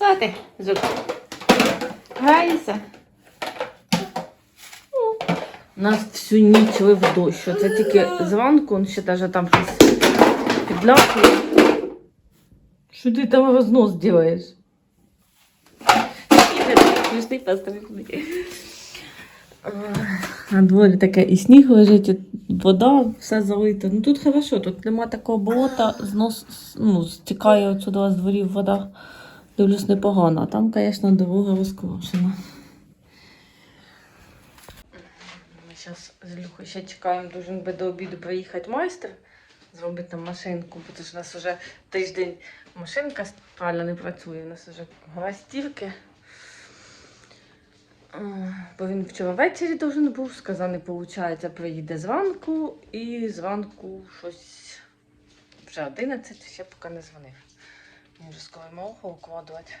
Що ти, Жук? У нас всю ніч лив дощ. Це тільки зранку, він ще навіть там щось підляпує. Що ти там рознос робиш? Смішний. На дворі таке і сніг лежить, і вода, все залита. Ну тут хорошо, тут нема такого болота, знос, ну, стікає отсюди з дворів вода. Дивлюсь непогано, а там, звісно, дорога розкрошена. Ми зараз з Люхою ще чекаємо, дуже би до обіду приїхати майстер, зробити нам машинку, бо у нас вже тиждень машинка правильно не працює, у нас вже гора. Бо він вчора ввечері должен був, сказав, не виходить, приїде зранку і зранку щось вже 11, ще поки не дзвонив. Скоро малого укладувати.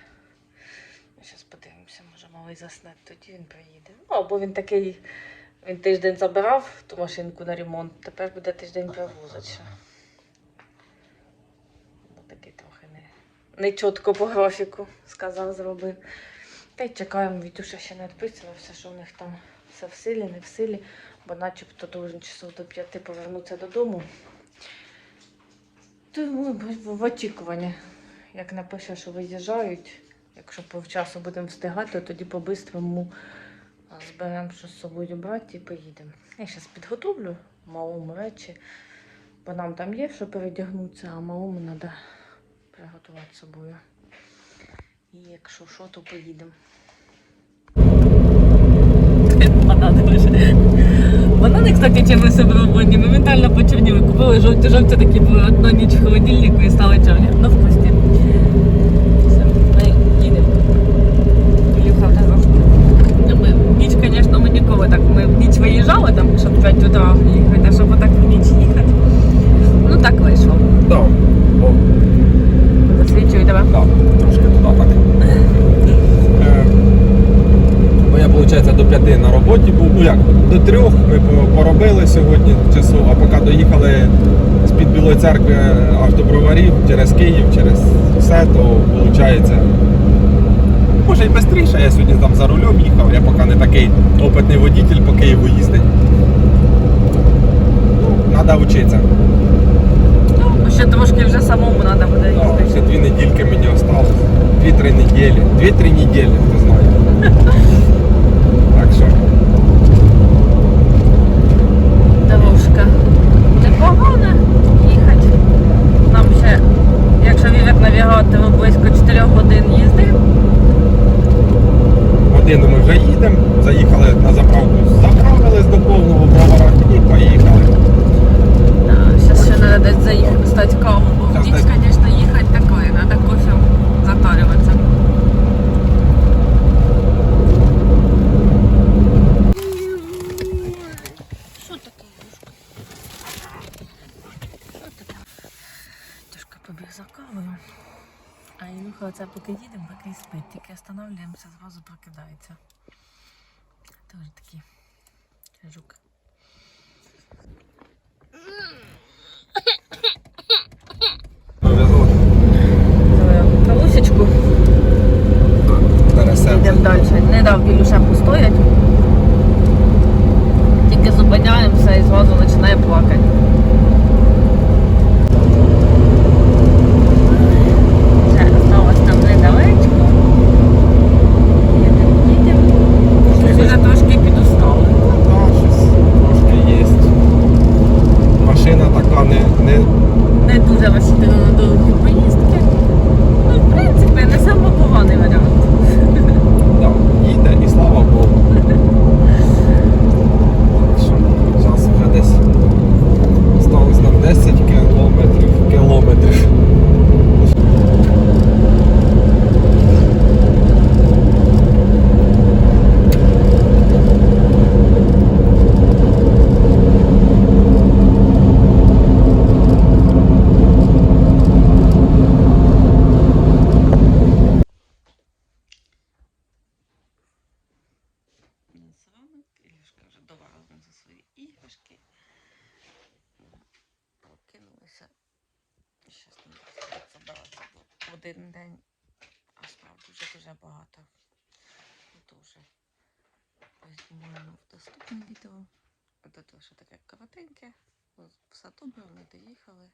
Зараз подивимося, може малий засне, тоді він приїде. Ну, або він такий, він тиждень забирав ту машинку на ремонт, тепер буде тиждень привозити ще. Бо такий трохи не, не чітко по графіку, сказав, зробив. Та й чекаємо, Вітюша ще не відписала, все, що в них там все в силі, не в силі, бо начебто должен часов до п'яти повернутися додому. Тому в очікуванні, як напише, що виїжджають, якщо повчасу будемо встигати, то тоді по-бистрому зберемо що з собою брати і поїдемо. Я зараз підготовлю малому речі, бо нам там є що передягнутися, а малому треба приготувати з собою. І якщо що, то поїдемо. Банани кстати, чим себе ободні, моментально почерніли. Купили жовті-жовті такі були одну ніч в холодильнику і стали чорні. Ну, вкусні. Все, ми їдемо. Ілюха вже заснув. Ми, в ніч, ми так. Ми в ніч виїжджали, там, щоб в 5 утра їхати, а щоб отак в ніч їхати. Ну так вийшло. Да. Засвідчую тебе. да, трошки туди так. Е, Бо я, виходить, до п'яти на роботі був. Ну як, до трьох ми поробили сьогодні часу, а поки доїхали з-під Білої церкви аж до броварів, через Київ, через все, то виходить. Може і швидше, я сьогодні там за рулем їхав, я поки не такий опитний водитель по Києву їздить. Ну, треба вчитися. Ну, ще трошки вже самому треба буде Да, їсти. ще дві недільки мені осталось. Дві-три неділі. Дві-три неділі, хто знає. Так що. Дорожка непогана Побіг за кавою. А Ілюха оце поки їдемо, поки і спить. Тільки останавливаємося, зразу прокидається. Теж такий жук. Пересел. Йдемо далі. Не дав Білюша постоять. Тільки зупиняємося і зразу починає плакати. Вже осталось там недалечко. Їдемо, їдемо. Щось вже трошки підустали. Да, щось трошки є. Машина така не, не Не дуже розчитана на довгі поїздки. Ну, в принципі, не самий поганий варіант. да, їде і слава Богу. Так що зараз вже десь осталось нам 10 кілометрів. кілометрів. нас ранок, Ілюшка вже доварила за свої іграшки. Прокинулися. Щас не буду забиратися, бо в один день, а справді вже дуже багато. Дуже знімаємо в доступне відео. Тут лише таке коротеньке. В саду ми не доїхали.